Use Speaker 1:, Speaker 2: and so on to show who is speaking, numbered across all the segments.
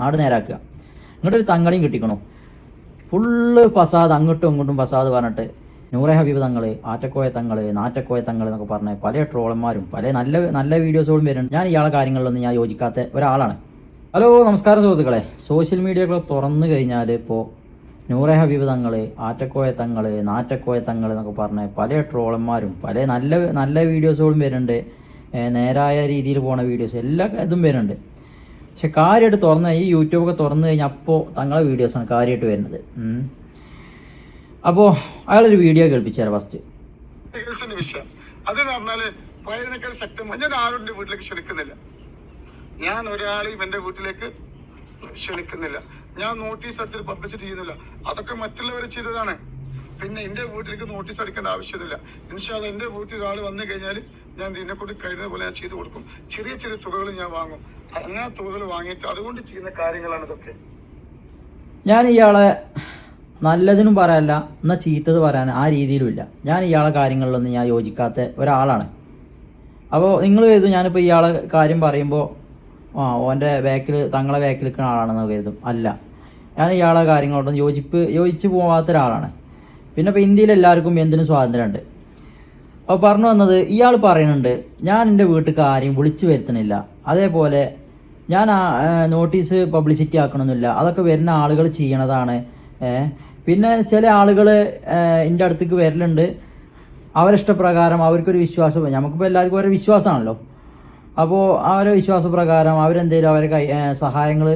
Speaker 1: നാട് നേരാക്കുക. ഇങ്ങോട്ടൊരു തങ്ങളെയും കിട്ടിക്കണു? ഫുള്ള് ഫസാദ് അങ്ങോട്ടും ഇങ്ങോട്ടും ഫസാദ് പറഞ്ഞിട്ട് നൂറെ ഹബീബ് തങ്ങൾ ആറ്റക്കോയ തങ്ങൾ നാറ്റക്കോയ തങ്ങൾ എന്നൊക്കെ പറഞ്ഞ് പല ട്രോളന്മാരും പല നല്ല നല്ല വീഡിയോസുകളും വരുന്നുണ്ട്. ഞാൻ ഇയാളെ കാര്യങ്ങളിലൊന്നും ഞാൻ യോജിക്കാത്ത ഒരാളാണ്. ഹലോ നമസ്കാരം സുഹൃത്തുക്കളെ. സോഷ്യൽ മീഡിയകൾ തുറന്നു കഴിഞ്ഞാൽ ഇപ്പോൾ നൂറെ ഹബീബ് തങ്ങൾ ആറ്റക്കോയ തങ്ങൾ നാറ്റക്കോയ തങ്ങൾ എന്നൊക്കെ പറഞ്ഞ് പല ട്രോളന്മാരും പല നല്ല നല്ല വീഡിയോസുകളും വരുന്നുണ്ട്. നേരായ രീതിയിൽ പോണ വീഡിയോസ് എല്ലാ ഇതും വരുന്നുണ്ട്. പക്ഷെ കാര്യമായിട്ട് തുറന്ന ഈ യൂട്യൂബ് ഒക്കെ തുറന്നു കഴിഞ്ഞാൽ അപ്പോൾ തങ്ങളെ വീഡിയോസാണ് കാര്യമായിട്ട് വരുന്നത്. അപ്പോ അപ്പോൾ അയാളൊരു വീഡിയോ കേൾപ്പിച്ചാൽ ഫസ്റ്റ്
Speaker 2: വിഷയം. അതെന്ന് പറഞ്ഞാൽ പഴയതിനേക്കാൾ ശക്തമായി ഞാൻ ആരും എന്റെ വീട്ടിലേക്ക് ഞാൻ ഒരാളെയും എന്റെ വീട്ടിലേക്ക് ക്ഷണിക്കുന്നില്ല. ഞാൻ നോട്ടീസ് അടിച്ചിട്ട് പബ്ലിസിറ്റി ചെയ്യുന്നില്ല. അതൊക്കെ മറ്റുള്ളവരെ ചെയ്തതാണ്. പിന്നെ എന്റെ വീട്ടിലേക്ക് നോട്ടീസ് അടിക്കേണ്ട ആവശ്യമില്ല. ഇൻഷാല്ല എന്റെ വീട്ടിൽ ഒരാൾ വന്നു കഴിഞ്ഞാൽ ഞാൻ ഇതിനെ കൊണ്ട് കഴിയുന്ന പോലെ ഞാൻ ചെയ്തു കൊടുക്കും. ചെറിയ ചെറിയ തുകകൾ ഞാൻ വാങ്ങും. അങ്ങനെ തുകകൾ വാങ്ങിയിട്ട് അതുകൊണ്ട് ചെയ്യുന്ന കാര്യങ്ങളാണ് ഇതൊക്കെ.
Speaker 1: ഞാൻ ഇയാളെ നല്ലതിനും പറയാനല്ല എന്നാൽ ചീത്തത് പറയാൻ ആ രീതിയിലും ഇല്ല ഞാൻ ഇയാളെ കാര്യങ്ങളിലൊന്നും ഞാൻ യോജിക്കാത്ത ഒരാളാണ്. അപ്പോൾ നിങ്ങൾ കരുതും ഞാനിപ്പോൾ ഇയാളെ കാര്യം പറയുമ്പോൾ ആ ഓന്റെ ബാക്കിൽ തങ്ങളെ ബാക്കിൽ നിൽക്കുന്ന ആളാണെന്ന് കരുതും. അല്ല. ഞാൻ ഇയാളെ കാര്യങ്ങളോടൊന്നും യോജിപ്പ് യോജിച്ച് പോകാത്ത ഒരാളാണ്. പിന്നെ ഇപ്പോൾ ഇന്ത്യയിൽ എല്ലാവർക്കും എന്തിനും സ്വാതന്ത്ര്യമുണ്ട്. അപ്പോൾ പറഞ്ഞു വന്നത് ഇയാൾ പറയുന്നുണ്ട് ഞാൻ എന്റെ വീട്ടിൽ ആരെയും വിളിച്ചു വരുത്തണില്ല അതേപോലെ ഞാൻ ആ നോട്ടീസ് പബ്ലിസിറ്റി ആക്കണമെന്നില്ല അതൊക്കെ വരുന്ന ആളുകൾ ചെയ്യണതാണ്. പിന്നെ ചില ആളുകൾ എന്റെ അടുത്തേക്ക് വരലുണ്ട്. അവരിഷ്ടപ്രകാരം അവർക്കൊരു വിശ്വാസം നമുക്കിപ്പോൾ എല്ലാവർക്കും ഓരോ വിശ്വാസമാണല്ലോ. അപ്പോൾ അവരെ വിശ്വാസപ്രകാരം അവരെന്തെങ്കിലും അവരെ കൈ സഹായങ്ങൾ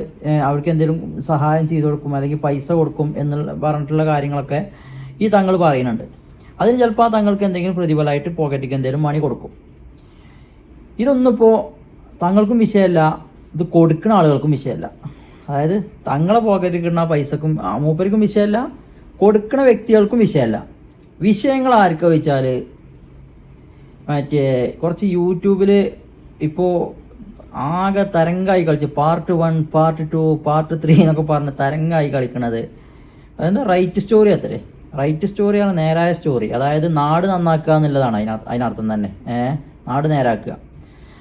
Speaker 1: അവർക്ക് എന്തെങ്കിലും സഹായം ചെയ്തു കൊടുക്കും അല്ലെങ്കിൽ പൈസ കൊടുക്കും എന്നുള്ള പറഞ്ഞിട്ടുള്ള കാര്യങ്ങളൊക്കെ ഈ തങ്ങൾ പറയുന്നുണ്ട്. അതിന് ചിലപ്പോൾ ആ തങ്ങൾക്ക് എന്തെങ്കിലും പ്രതിഫലമായിട്ട് പോക്കറ്റിക്ക് എന്തെങ്കിലും മണി കൊടുക്കും. ഇതൊന്നും ഇപ്പോൾ തങ്ങൾക്കും വിഷയമല്ല ഇത് കൊടുക്കുന്ന ആളുകൾക്കും വിഷയമല്ല. അതായത് തങ്ങളെ പോക്കറ്റിൽ കിട്ടുന്ന പൈസക്കും മൂപ്പർക്കും വിഷയമല്ല കൊടുക്കുന്ന വ്യക്തികൾക്കും വിഷയമല്ല. വിഷയങ്ങൾ ആർക്കാ വെച്ചാൽ മറ്റേ കുറച്ച് യൂട്യൂബിൽ ഇപ്പോൾ ആകെ തരംഗായി കളിച്ച് part one part two part three എന്നൊക്കെ പറഞ്ഞ് തരംഗായി കളിക്കണത്. അതെന്താ റൈറ്റ് സ്റ്റോറി അത്രേ. റൈറ്റ് സ്റ്റോറിയാണ് നേരായ സ്റ്റോറി അതായത് നാട് നന്നാക്കുക എന്നുള്ളതാണ് അതിന അതിനർത്ഥം തന്നെ. ഏഹ് നാട് നേരാക്കുക.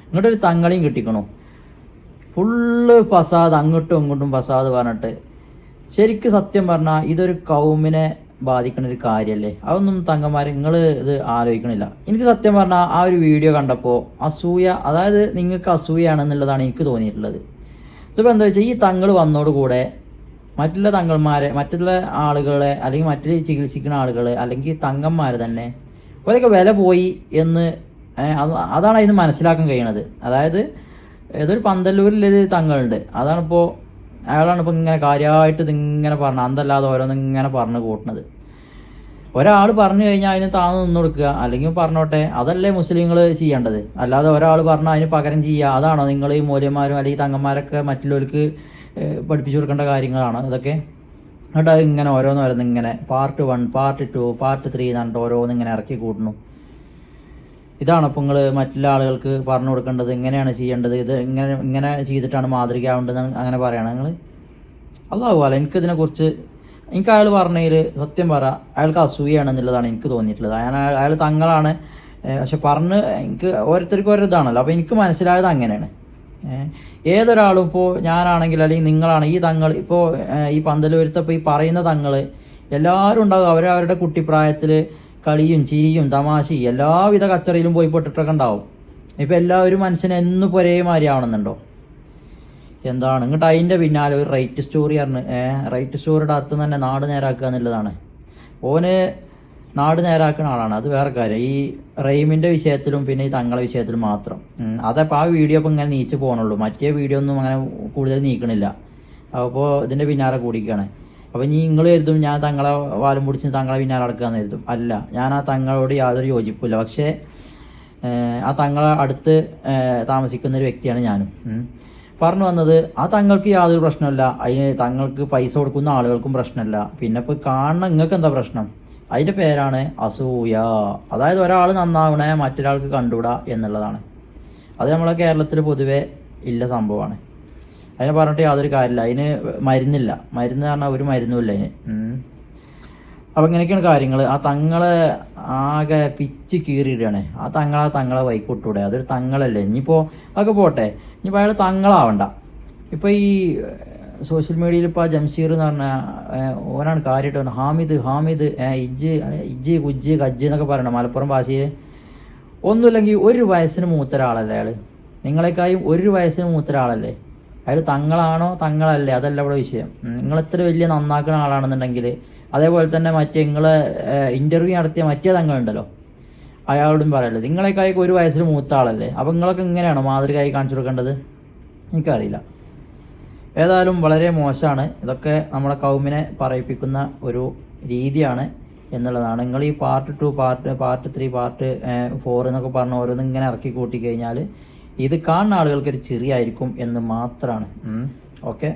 Speaker 1: ഇങ്ങോട്ടൊരു തങ്ങളിയും കിട്ടിക്കണു. ഫുള്ള് ഫസാദ് അങ്ങോട്ടും ഇങ്ങോട്ടും ഫസാദ് പറഞ്ഞിട്ട് ശരിക്കും സത്യം പറഞ്ഞാൽ ഇതൊരു കൗമിനെ ബാധിക്കുന്ന ഒരു കാര്യമല്ലേ അതൊന്നും തങ്ങന്മാർ നിങ്ങൾ ഇത് ആലോചിക്കണില്ല. എനിക്ക് സത്യം പറഞ്ഞാൽ ആ ഒരു വീഡിയോ കണ്ടപ്പോൾ അസൂയ അതായത് നിങ്ങൾക്ക് അസൂയാണെന്നുള്ളതാണ് എനിക്ക് തോന്നിയിട്ടുള്ളത്. ഇതിപ്പോൾ എന്താ വെച്ചാൽ ഈ തങ്ങൾ വന്നോടുകൂടെ മറ്റുള്ള തങ്ങന്മാരെ മറ്റുള്ള ആളുകളെ അല്ലെങ്കിൽ മറ്റു ചികിത്സിക്കുന്ന ആളുകളെ അല്ലെങ്കിൽ തങ്ങന്മാർ തന്നെ ഒരൊക്കെ വില പോയി എന്ന് അതാണ് അതിന് മനസ്സിലാക്കാൻ കഴിയണത്. അതായത് ഏതൊരു പന്തല്ലൂരിലൊരു തങ്ങളുണ്ട്. അതാണിപ്പോൾ അയാളാണ് ഇപ്പോൾ ഇങ്ങനെ കാര്യമായിട്ട് ഇതിങ്ങനെ പറഞ്ഞത് അന്തല്ലാതെ ഓരോന്ന് ഇങ്ങനെ പറഞ്ഞു കൂട്ടുന്നത് ഒരാൾ പറഞ്ഞു കഴിഞ്ഞാൽ അതിന് താന്ന് നിന്ന് കൊടുക്കുക. അല്ലെങ്കിൽ പറഞ്ഞോട്ടെ അതല്ലേ മുസ്ലിങ്ങൾ ചെയ്യേണ്ടത്. അല്ലാതെ ഒരാൾ പറഞ്ഞാൽ അതിന് പകരം ചെയ്യുക അതാണോ നിങ്ങൾ ഈ മൂല്യന്മാരും അല്ലെങ്കിൽ തങ്ങന്മാരൊക്കെ മറ്റുള്ളവർക്ക് പഠിപ്പിച്ചു കൊടുക്കേണ്ട കാര്യങ്ങളാണ്. ഇതൊക്കെ എന്നിട്ട് അത് ഇങ്ങനെ ഓരോന്ന് ഓരോന്ന് ഇങ്ങനെ part one part two part three എന്ന് പറഞ്ഞിട്ട് ഓരോന്ന് ഇങ്ങനെ ഇറക്കി കൂട്ടണം. ഇതാണ് ഇപ്പോൾ നിങ്ങൾ മറ്റുള്ള ആളുകൾക്ക് പറഞ്ഞു കൊടുക്കേണ്ടത് എങ്ങനെയാണ് ചെയ്യേണ്ടത് ഇത് ഇങ്ങനെ ഇങ്ങനെ ചെയ്തിട്ടാണ് മാതൃക മാതൃകയാവേണ്ടത് അങ്ങനെ പറയണം നിങ്ങൾ അല്ലാഹുവാല എനിക്കിതിനെക്കുറിച്ച് എനിക്ക് അയാൾ പറഞ്ഞതിൽ സത്യം പറ അയാൾക്ക് അസൂയാണെന്നുള്ളതാണ് എനിക്ക് തോന്നിയിട്ടുള്ളത്. അയാൾ അയാൾ തങ്ങളാണ് പക്ഷെ പറഞ്ഞ് എനിക്ക് ഓരോരുത്തർക്കും ഓരോ ഇതാണല്ലോ അപ്പോൾ എനിക്ക് മനസ്സിലായത് അങ്ങനെയാണ്. ഏതൊരാളും ഇപ്പോൾ ഞാനാണെങ്കിൽ അല്ലെങ്കിൽ നിങ്ങളാണ് ഈ തങ്ങൾ ഇപ്പോൾ ഈ പന്തലൂരത്തപ്പോൾ ഈ പറയുന്ന തങ്ങൾ എല്ലാവരും ഉണ്ടാകും. അവരവരുടെ കുട്ടിപ്രായത്തിൽ കളിയും ചിരിയും തമാശയും എല്ലാവിധ കച്ചറയിലും പോയി പെട്ടിട്ടൊക്കെ ഉണ്ടാവും. ഇപ്പം എല്ലാവരും മനുഷ്യനെ എന്നും ഒരേ എന്താണ്? ഇങ്ങോട്ട് അതിന്റെ പിന്നാലെ ഒരു റൈറ്റ് സ്റ്റോറി ആണ് റൈറ്റ് സ്റ്റോറിയുടെ അർത്ഥം തന്നെ നാട് നേരാക്കുക എന്നുള്ളതാണ്. ഓന് നാട് നേരാക്കുന്ന ആളാണ്. അത് വേറെ കാര്യം. ഈ റെയിമിന്റെ വിഷയത്തിലും പിന്നെ ഈ തങ്ങളെ വിഷയത്തിലും മാത്രം. അതപ്പോൾ ആ വീഡിയോ ഇപ്പോൾ ഇങ്ങനെ നീച്ച് പോകണുള്ളൂ മറ്റേ വീഡിയോ ഒന്നും അങ്ങനെ കൂടുതൽ നീക്കണില്ല. അപ്പോൾ ഇതിന്റെ പിന്നാലെ കൂടിക്കാണ്. അപ്പോൾ ഇനി നിങ്ങൾ കരുതും ഞാൻ തങ്ങളെ വാലും പിടിച്ച് തങ്ങളെ പിന്നാലെ അടക്കാന്ന് കരുതും. അല്ല ഞാൻ ആ തങ്ങളോട് യാതൊരു യോജിപ്പില്ല പക്ഷേ ആ തങ്ങളെ അടുത്ത് താമസിക്കുന്ന ഒരു വ്യക്തിയാണ് ഞാനും. പറഞ്ഞു വന്നത് ആ തങ്ങൾക്ക് യാതൊരു പ്രശ്നമില്ല അതിന് തങ്ങൾക്ക് പൈസ കൊടുക്കുന്ന ആളുകൾക്കും പ്രശ്നമില്ല. പിന്നെ ഇപ്പോൾ കാണുന്ന നിങ്ങൾക്ക് എന്താ പ്രശ്നം? അതിന്റെ പേരാണ് അസൂയ. അതായത് ഒരാൾ നന്നാവണേ മറ്റൊരാൾക്ക് കണ്ടുകൂടാ എന്നുള്ളതാണ്. അത് നമ്മളെ കേരളത്തിൽ പൊതുവേ ഇല്ല സംഭവമാണ്. അതിനെ പറഞ്ഞിട്ട് യാതൊരു കാര്യമില്ല. അതിന് മരുന്നില്ല. മരുന്ന് പറഞ്ഞാൽ ഒരു മരുന്നുമില്ല അതിന്. ഉം. അപ്പോൾ ഇങ്ങനെയൊക്കെയാണ് കാര്യങ്ങൾ ആ തങ്ങളെ ആകെ പിച്ച് കീറിയിടുകയാണ്. ആ തങ്ങളെ തങ്ങളെ വൈക്കോട്ടൂടെ അതൊരു തങ്ങളല്ലേ? ഇനിയിപ്പോൾ അതൊക്കെ പോട്ടെ. ഇനിയിപ്പോൾ അയാൾ തങ്ങളാവണ്ട. ഇപ്പോൾ ഈ സോഷ്യൽ മീഡിയയിൽ ഇപ്പോൾ ആ ജംഷീർ എന്ന് പറഞ്ഞ ഓനാണ് കാര്യമായിട്ട് ഹാമിദ് ഹാമിദ് ഇജ്ജ് ഇജ്ജ് കുജ്ജ് കജ്ജ് എന്നൊക്കെ പറയണം മലപ്പുറം ഭാഷയിൽ ഒന്നുമില്ലെങ്കിൽ ഒരു വയസ്സിന് മൂത്ത ഒരാളല്ലേ അയാൾ നിങ്ങളെക്കായും ഒരു വയസ്സിന് മൂത്ത ഒരാളല്ലേ അയാൾ തങ്ങളാണോ തങ്ങളല്ലേ? അതല്ല ഇവിടെ വിഷയം. നിങ്ങൾ എത്ര വലിയ നന്നാക്കുന്ന ആളാണെന്നുണ്ടെങ്കിൽ അതേപോലെ തന്നെ മറ്റേ നിങ്ങൾ ഇന്റർവ്യൂ നടത്തിയ മറ്റേ തങ്ങളുണ്ടല്ലോ? അയാളോടും പറയല്ലേ നിങ്ങളെക്കായൊക്കെ ഒരു വയസ്സിൽ മൂത്ത ആളല്ലേ അപ്പോൾ നിങ്ങളൊക്കെ ഇങ്ങനെയാണോ മാതൃകയായി കാണിച്ചു കൊടുക്കേണ്ടത്? എനിക്കറിയില്ല. ഏതായാലും വളരെ മോശമാണ്. ഇതൊക്കെ നമ്മുടെ കൗമിനെ പറയിപ്പിക്കുന്ന ഒരു രീതിയാണ് എന്നുള്ളതാണ്. നിങ്ങൾ ഈ part two part part three part four എന്നൊക്കെ പറഞ്ഞ് ഓരോന്ന് ഇങ്ങനെ ഇറക്കി കൂട്ടി കഴിഞ്ഞാൽ ഇത് കാണുന്ന ആളുകൾക്ക് ഒരു ചെറിയായിരിക്കും എന്ന് മാത്രമാണ്. ഓക്കെ